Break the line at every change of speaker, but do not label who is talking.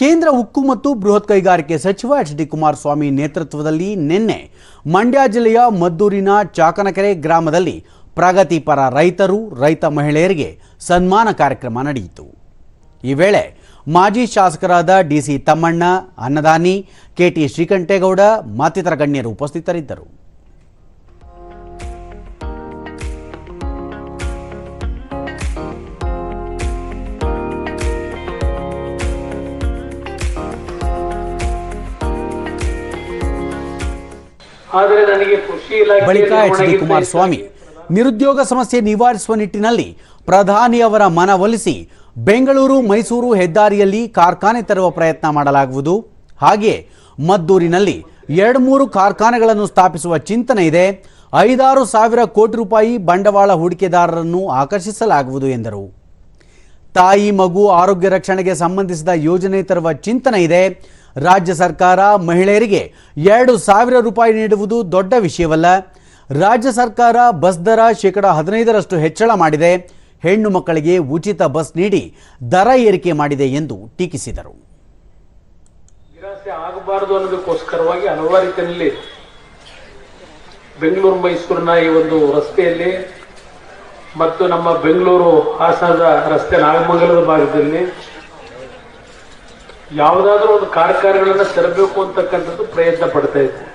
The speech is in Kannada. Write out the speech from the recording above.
ಕೇಂದ್ರ ಉಕ್ಕು ಮತ್ತು ಬೃಹತ್ ಕೈಗಾರಿಕೆ ಸಚಿವ ಎಚ್ ಡಿ ಕುಮಾರಸ್ವಾಮಿ ನೇತೃತ್ವದಲ್ಲಿ ನಿನ್ನೆ ಮಂಡ್ಯ ಜಿಲ್ಲೆಯ ಮದ್ದೂರಿನ ಚಾಕನಕೆರೆ ಗ್ರಾಮದಲ್ಲಿ ಪ್ರಗತಿಪರ ರೈತರು, ರೈತ ಮಹಿಳೆಯರಿಗೆ ಸನ್ಮಾನ ಕಾರ್ಯಕ್ರಮ ನಡೆಯಿತು. ಈ ವೇಳೆ ಮಾಜಿ ಶಾಸಕರಾದ ಡಿಸಿ ತಮ್ಮಣ್ಣ, ಅನ್ನದಾನಿ ಕೆಟಿ ಶ್ರೀಕಂಠೇಗೌಡ ಮತ್ತಿತರ ಗಣ್ಯರು ಉಪಸ್ಥಿತರಿದ್ದರು. ಬಳಿಕ ಎಚ್ ಡಿ ಕುಮಾರಸ್ವಾಮಿ. ನಿರುದ್ಯೋಗ ಸಮಸ್ಯೆ ನಿವಾರಿಸುವ ನಿಟ್ಟಿನಲ್ಲಿ ಪ್ರಧಾನಿಯವರ ಮನವೊಲಿಸಿ ಬೆಂಗಳೂರು ಮೈಸೂರು ಹೆದ್ದಾರಿಯಲ್ಲಿ ಕಾರ್ಖಾನೆ ತರುವ ಪ್ರಯತ್ನ ಮಾಡಲಾಗುವುದು. ಹಾಗೆಯೇ ಮದ್ದೂರಿನಲ್ಲಿ ಎರಡು ಮೂರು ಕಾರ್ಖಾನೆಗಳನ್ನು ಸ್ಥಾಪಿಸುವ ಚಿಂತನೆ ಇದೆ. ಐದಾರು ಸಾವಿರ ಕೋಟಿ ರೂಪಾಯಿ ಬಂಡವಾಳ ಹೂಡಿಕೆದಾರರನ್ನು ಆಕರ್ಷಿಸಲಾಗುವುದು ಎಂದರು. ತಾಯಿ, ಮಗು, ಆರೋಗ್ಯ ರಕ್ಷಣೆಗೆ ಸಂಬಂಧಿಸಿದ ಯೋಜನೆ ತರುವ ಚಿಂತನೆ ಇದೆ. ರಾಜ್ಯ ಸರ್ಕಾರ ಮಹಿಳೆಯರಿಗೆ ಎರಡು ಸಾವಿರ ರೂಪಾಯಿ ನೀಡುವುದು ದೊಡ್ಡ ವಿಷಯವಲ್ಲ. ರಾಜ್ಯ ಸರ್ಕಾರ ಬಸ್ ದರ ಶೇಕಡ ಹದಿನೈದರಷ್ಟು ಹೆಚ್ಚಳ ಮಾಡಿದೆ. ಹೆಣ್ಣು ಮಕ್ಕಳಿಗೆ ಉಚಿತ ಬಸ್ ನೀಡಿ ದರ ಏರಿಕೆ ಮಾಡಿದೆ ಎಂದು ಟೀಕಿಸಿದರು.
ಆಗಬಾರದು ಅನ್ನೋದಕ್ಕೋಸ್ಕರವಾಗಿ ಹಲವಾರು ಬೆಂಗಳೂರು, ಮೈಸೂರಿನ ಈ ಒಂದು ರಸ್ತೆಯಲ್ಲಿ ಮತ್ತು ನಮ್ಮ ಬೆಂಗಳೂರು ಹಾಸನದ ರಸ್ತೆ ನಾಗಮಂಗಲದ ಭಾಗದಲ್ಲಿ ಯಾವುದಾದ್ರೂ ಒಂದು ಕಾರ್ಖಾನೆಗಳನ್ನ ತರಬೇಕು ಅಂತಕ್ಕಂಥದ್ದು ಪ್ರಯತ್ನ ಪಡ್ತಾ ಇದ್ದೆ.